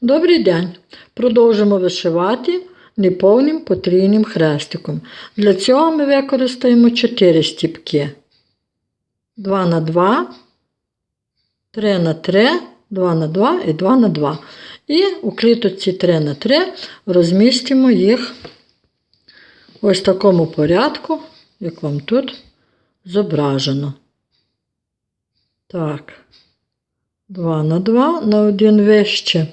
Добрий день! Продовжимо вишивати неповним потрійним хрестиком. Для цього ми використаємо 4 стіпки. 2 на 2, 3 на 3, 2 на 2 і 2 на 2. І у кліточці 3 на 3 розмістимо їх ось в такому порядку, як вам тут зображено. Так, 2 на 2 на один вище.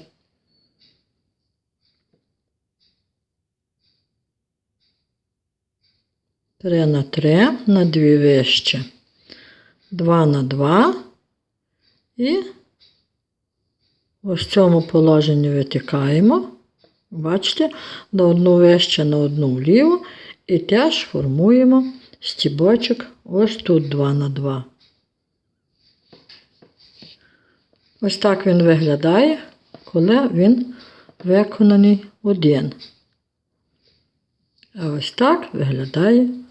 Три на три на дві вище. Два на два. І ось в цьому положенні витікаємо. Бачите, на одну вище, на одну вліво. І теж формуємо стібочок ось тут 2 на 2. Ось так він виглядає, коли він виконаний один. А ось так виглядає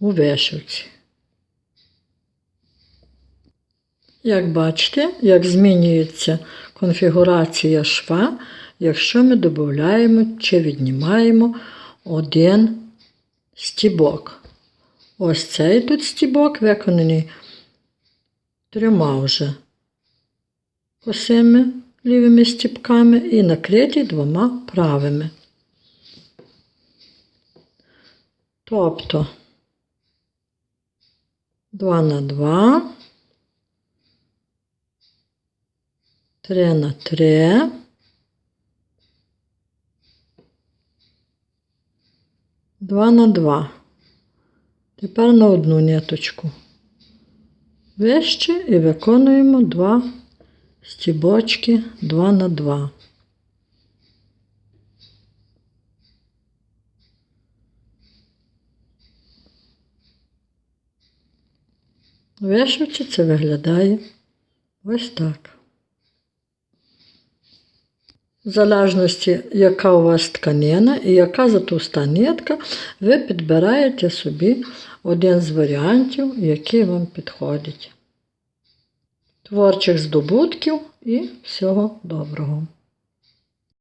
у вишивці. Як бачите, як змінюється конфігурація шва, якщо ми додаємо чи віднімаємо один стібок. Ось цей тут стібок виконаний трьома вже косими лівими стібками і накритий двома правими. Тобто 2 на 2, 3 на 3, Два на два. Тепер на одну ниточку. Вище і виконуємо два стібочки 2 на 2. Вишивці це виглядає ось так. В залежності, яка у вас тканина і яка затовста нитка, ви підбираєте собі один з варіантів, який вам підходить. Творчих здобутків і всього доброго!